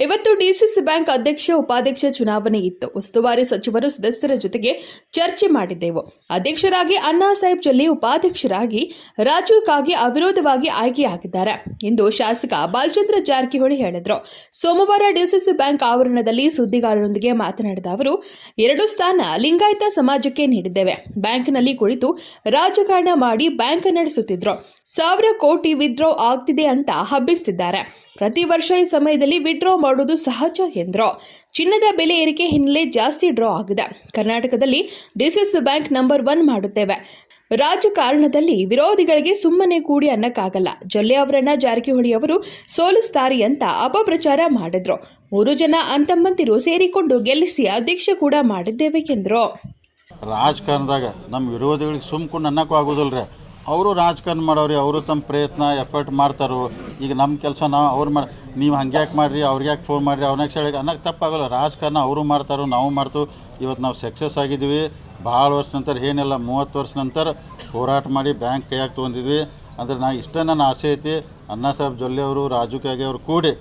ಇವತ್ತು DCC bank ಅಧ್ಯಕ್ಷ, ಉಪಾಧ್ಯಕ್ಷ ಚುನಾವಣೆ ಇತ್ತು. ಉಸ್ತುವಾರಿ ಸಚಿವರು ಸದಸ್ಯರ ಜೊತೆಗೆ ಚರ್ಚೆ ಮಾಡಿದ್ದೆವು. ಅಧ್ಯಕ್ಷರಾಗಿ ಅಣ್ಣಾ ಸಾಹೇಬ್ ಜೊಲ್ಲಿ, ಉಪಾಧ್ಯಕ್ಷರಾಗಿ ರಾಜೀವ್ ಕಾಗೆ ಅವಿರೋಧವಾಗಿ ಆಯ್ಕೆಯಾಗಿದ್ದಾರೆ. ಎಂದು ಶಾಸಕ ಬಾಲಚಂದ್ರ ಜಾರಕಿಹೊಳಿ ಹೇಳಿದರು. ಸೋಮವಾರ ಡಿಸಿಸಿ ಬ್ಯಾಂಕ್ ಆವರಣದಲ್ಲಿ ಸುದ್ದಿಗಾರರೊಂದಿಗೆ ಮಾತನಾಡಿದ ಅವರು, ಎರಡು ಸ್ಥಾನ ಲಿಂಗಾಯತ ಸಮಾಜಕ್ಕೆ ನೀಡಿದ್ದೇವೆ. ಬ್ಯಾಂಕ್ನಲ್ಲಿ ಕುಳಿತು ರಾಜಕಾರಣ ಮಾಡಿ ಬ್ಯಾಂಕ್ ನಡೆಸುತ್ತಿದ್ರು. ಸಾವಿರ ಕೋಟಿ ವಿತ್ಡ್ರಾ ಆಗ್ತಿದೆ ಅಂತ ಹಬ್ಬಿಸ್ತಿದ್ದಾರೆ. ಪ್ರತಿ ವರ್ಷ ಈ ಸಮಯದಲ್ಲಿ ವಿಡ್ರಾ ಮಾಡುವುದು ಸಹಜ ಎಂದರು. ಚಿನ್ನದ ಬೆಲೆ ಏರಿಕೆ ಹಿನ್ನೆಲೆ ಜಾಸ್ತಿ ಡ್ರಾ ಆಗಿದೆ. ಕರ್ನಾಟಕದಲ್ಲಿ ಡಿಸಿಸ್ ಬ್ಯಾಂಕ್ ನಂಬರ್ ಒನ್ ಮಾಡುತ್ತೇವೆ. ರಾಜಕಾರಣದಲ್ಲಿ ವಿರೋಧಿಗಳಿಗೆ ಸುಮ್ಮನೆ ಕೂಡಿ ಅನ್ನಕ್ಕಾಗಲ್ಲ. ಜೊಲ್ಲೆ ಅವರನ್ನ ಜಾರಕಿಹೊಳಿ ಅವರು ಸೋಲಿಸ್ತಾರೆ ಅಂತ ಅಪಪ್ರಚಾರ ಮಾಡಿದ್ರು. ಮೂರು ಜನ ಅಂತಮ್ಮಂತಿರು ಸೇರಿಕೊಂಡು ಗೆಲ್ಲಿಸಿ ಅಧ್ಯಕ್ಷ ಕೂಡ ಮಾಡಿದ್ದೇವೆ ಎಂದರು. ರಾಜಕಾರಣದಾಗ ನಮ್ಮ ವಿರೋಧಿಗಳಿಗೆ ಸುಮ್ಕೊಂಡು ಅನ್ನಕ್ಕೂ ಆಗೋದಿಲ್ಲ ಅವರು ರಾಜಕಾರಣ ಮಾಡೋರಿ, ಅವರು ತಮ್ಮ ಪ್ರಯತ್ನ ಎಫರ್ಟ್ ಮಾಡ್ತಾರೋ. ಈಗ ನಮ್ಮ ಕೆಲಸ ನಾವು ಅವ್ರು ಮಾಡಿ ನೀವು ಹಂಗ್ಯಾಕೆ ಮಾಡಿರಿ ಅವ್ರಿಗೆ ಯಾಕೆ ಫೋನ್ ಮಾಡಿರಿ ಅವ್ನಾಗ ಹೇಳಿ ಅನ್ನಕ್ಕೆ ತಪ್ಪಾಗಲ್ಲ. ರಾಜಕಾರಣ ಅವರು ಮಾಡ್ತಾರೋ, ನಾವು ಮಾಡ್ತು. ಇವತ್ತು ನಾವು ಸಕ್ಸಸ್ ಆಗಿದ್ದೀವಿ ಭಾಳ ವರ್ಷ ನಂತರ, ಏನಿಲ್ಲ, ಮೂವತ್ತು ವರ್ಷ ನಂತರ ಹೋರಾಟ ಮಾಡಿ ಬ್ಯಾಂಕ್ ಕೈಯಾಗಿ ತೊಗೊಂಡಿದ್ವಿ. ಅಂದ್ರೆ ನಾ ಇಷ್ಟ ನನ್ನ ಆಸೆ ಐತಿ. ಅಣ್ಣಾ ಸಾಹೇಬ್ ಜೊಲ್ಲೆ ಅವರು, ರಾಜು ಕಾಗೆ ಅವರು ಕೂಡಿ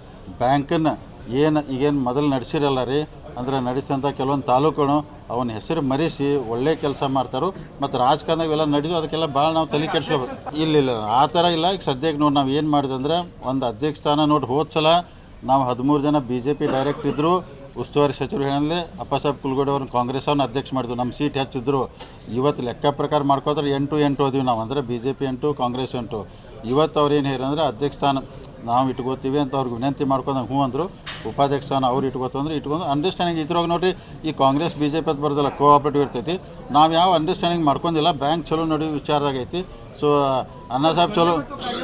ಬ್ಯಾಂಕನ್ನು ಏನು, ಈಗೇನು ಮೊದಲು ನಡೆಸಿರಲ್ಲ ರೀ. ಅಂದ್ರೆ ನಡೆಸಿದಂಥ ಕೆಲವೊಂದು ತಾಲೂಕುಗಳು ಅವನ ಹೆಸರು ಮರೆಸಿ ಒಳ್ಳೆ ಕೆಲಸ ಮಾಡ್ತಾರೋ, ಮತ್ತು ರಾಜಕಾರಣದಾಗ ಇವೆಲ್ಲ ನಡೆದು, ಅದಕ್ಕೆಲ್ಲ ಭಾಳ ನಾವು ತಲೆ ಕೆಡ್ಸ್ಕೋಬೇಕು. ಇಲ್ಲ ಇಲ್ಲ ಆ ಥರ ಇಲ್ಲ. ಈಗ ಸದ್ಯಕ್ಕೆ ನೋಡಿ ನಾವು ಏನು ಮಾಡಿದಂದ್ರೆ ಒಂದು ಅಧ್ಯಕ್ಷ ಸ್ಥಾನ ನೋಡಿ ಹೋದ ಸಲ ನಾವು ಹದಿಮೂರು ಜನ ಬಿ ಜೆ ಪಿ ಡೈರೆಕ್ಟ್ ಇದ್ದರು ಉಸ್ತುವಾರಿ ಸಚಿವರು ಹೇಳಿದ್ರೆ ಅಪ್ಪಸಾಹೇಬ್ ಕುಲ್ಗೋಡಿ ಅವ್ರನ್ನ ಕಾಂಗ್ರೆಸ್ ಅವ್ರನ್ನ ಅಧ್ಯಕ್ಷ ಮಾಡಿದ್ರು. ನಮ್ಮ ಸೀಟ್ ಹೆಚ್ಚಿದ್ರು. ಇವತ್ತು ಲೆಕ್ಕ ಪ್ರಕಾರ ಮಾಡ್ಕೋತಾರೆ ಎಂಟು ಎಂಟು ಅದೀವಿ ನಾವು. ಅಂದರೆ ಬಿ ಜೆ ಪಿ ಎಂಟು, ಕಾಂಗ್ರೆಸ್ ಎಂಟು. ಇವತ್ತು ಅವ್ರು ಏನು ಹೇಳಿದ್ರೆ ಅಧ್ಯಕ್ಷ ಸ್ಥಾನ ನಾವು ಇಟ್ಕೋತೀವಿ ಅಂತ ಅವ್ರಿಗೆ ವಿನಂತಿ ಮಾಡ್ಕೊಂಡು ಹ್ಞೂ ಅಂದರು. ಉಪಾಧ್ಯಕ್ಷ ಅವ್ರು ಇಟ್ಕೋತಂದ್ರೆ ಇಟ್ಕೊಂಡು ಅಂಡರ್ಸ್ಟ್ಯಾಂಡಿಂಗ್ ಇದ್ರಾಗ ನೋಡ್ರಿ, ಈ ಕಾಂಗ್ರೆಸ್ ಬಿ ಜೆ ಪಿ ಅದು ಬರೋದಿಲ್ಲ ಕೋಆಪರೇಟಿವ್ ಇರ್ತೈತಿ. ನಾವು ಯಾವ ಅಂಡರ್ಸ್ಟ್ಯಾಂಡಿಂಗ್ ಮಾಡ್ಕೊಂಡಿಲ್ಲ ಬ್ಯಾಂಕ್ ಚಲೋ ನಡಿ ವಿಚಾರದಾಗ ಐತಿ. ಸೊ ಅಣ್ಣ ಸಾಹೇಬ್ ಚಲೋ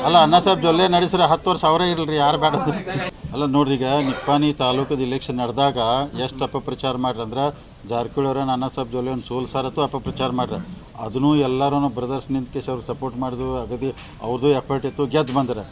ಅಲ್ಲ ಅಣ್ಣ ಸಾಹೇಬ್ ಜೊಲ್ಲೆ ನಡೆಸಿದ್ರೆ ಹತ್ತು ವರ್ಷ ಅವರೇ ಇರಲ್ರಿ, ಯಾರು ಬೇಡದ್ರಿ ಅಲ್ಲ, ನೋಡ್ರಿ ಈಗ ನಿಪ್ಪಾನಿ ತಾಲೂಕದ ಇಲೆಕ್ಷನ್ ನಡೆದಾಗ ಎಷ್ಟು ಅಪಪ್ರಚಾರ ಮಾಡ್ರಿ ಅಂದ್ರೆ, ಜಾರಕಿಹೊಳಿ ಅವ್ರನ್ನ ಅಣ್ಣ ಸಾಹೇಬ್ ಜೊಲ್ಲೆ ಒಂದು ಸೋಲ್ಸಾರತ್ತು ಅಪಪ್ರಚಾರ ಮಾಡ್ರಿ. ಅದನ್ನೂ ಎಲ್ಲರೂ ಬ್ರದರ್ಸ್ ನಿಂತ್ಕೇಶ್ ಅವ್ರಿಗೆ ಸಪೋರ್ಟ್ ಮಾಡಿದ್ರು ಅಗದಿ ಅವ್ರದ್ದು ಎಫರ್ಟ್ ಇತ್ತು, ಗೆದ್ದು ಬಂದ್ರೆ.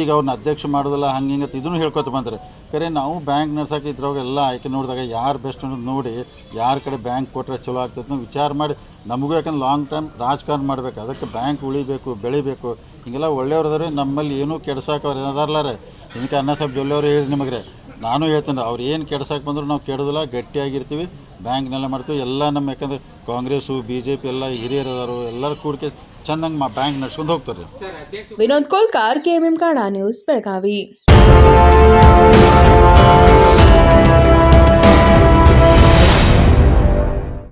ಈಗ ಅವ್ರನ್ನ ಅಧ್ಯಕ್ಷ ಮಾಡೋದಿಲ್ಲ ಹಂಗೆ ಹಿಂಗೆ ಇದನ್ನು ಹೇಳ್ಕೊತ ಬಂದ್ರೆ. ಕರೆ, ನಾವು ಬ್ಯಾಂಕ್ ನಡೆಸೋಕೆ ಎಲ್ಲ ಆಯ್ಕೆ ನೋಡಿದಾಗ ಯಾರು ಬೆಸ್ಟ್ ಅನ್ನೋದು ನೋಡಿ ಯಾರ ಕಡೆ ಬ್ಯಾಂಕ್ ಕೊಟ್ಟರೆ ಚಲೋ ಅನ್ನೋ ವಿಚಾರ ಮಾಡಿ. ನಮಗೂ ಯಾಕಂದ್ರೆ ಲಾಂಗ್ ಟೈಮ್ ರಾಜಕಾರಣ ಮಾಡಬೇಕು, ಅದಕ್ಕೆ ಬ್ಯಾಂಕ್ ಉಳಿಬೇಕು, ಬೆಳಿಬೇಕು, ಹಿಂಗೆಲ್ಲ ಒಳ್ಳೆಯವ್ರದಾರೆ, ನಮ್ಮಲ್ಲಿ ಏನೂ ಕೆಡ್ಸೋಕೆ ಏನಾದಾರ್ಲಾರೆ ಇದಕ್ಕೆ ಅನ್ನ ಸಾಹೇಬ್ ಜೊಲ್ಲೆಯವರು ಹೇಳಿ ನಿಮಗೆ. ನಾನು ಹೇಳ್ತೇನೆ, ಅವ್ರು ಏನು ಕೆಡ್ಸೋಕೆ ಬಂದರೂ ನಾವು ಕೆಡೋದಿಲ್ಲ, ಗಟ್ಟಿಯಾಗಿರ್ತೀವಿ, ಬ್ಯಾಂಕ್ನೆಲ್ಲ ಮಾಡ್ತೀವಿ. ಎಲ್ಲ ನಮ್ಮ ಯಾಕಂದ್ರೆ ಕಾಂಗ್ರೆಸ್ಸು ಬಿ ಜೆ ಪಿ ಎಲ್ಲ ಹಿರಿಯರು ಅದಾರು ಎಲ್ಲರೂ ಕೂಡಿಕೆ ಚಂದಂಗೆ ಮಾ ಬ್ಯಾಂಕ್ ನಡ್ಸ್ಕೊಂಡು ಹೋಗ್ತಾರೆ. ವಿನೋದ್ ಕೋಲ್ಕಾರ್, ಕೆಎಂಎಂ ಕಾಣ ನ್ಯೂಸ್ ಬೆಳಗಾವಿ. Thank you.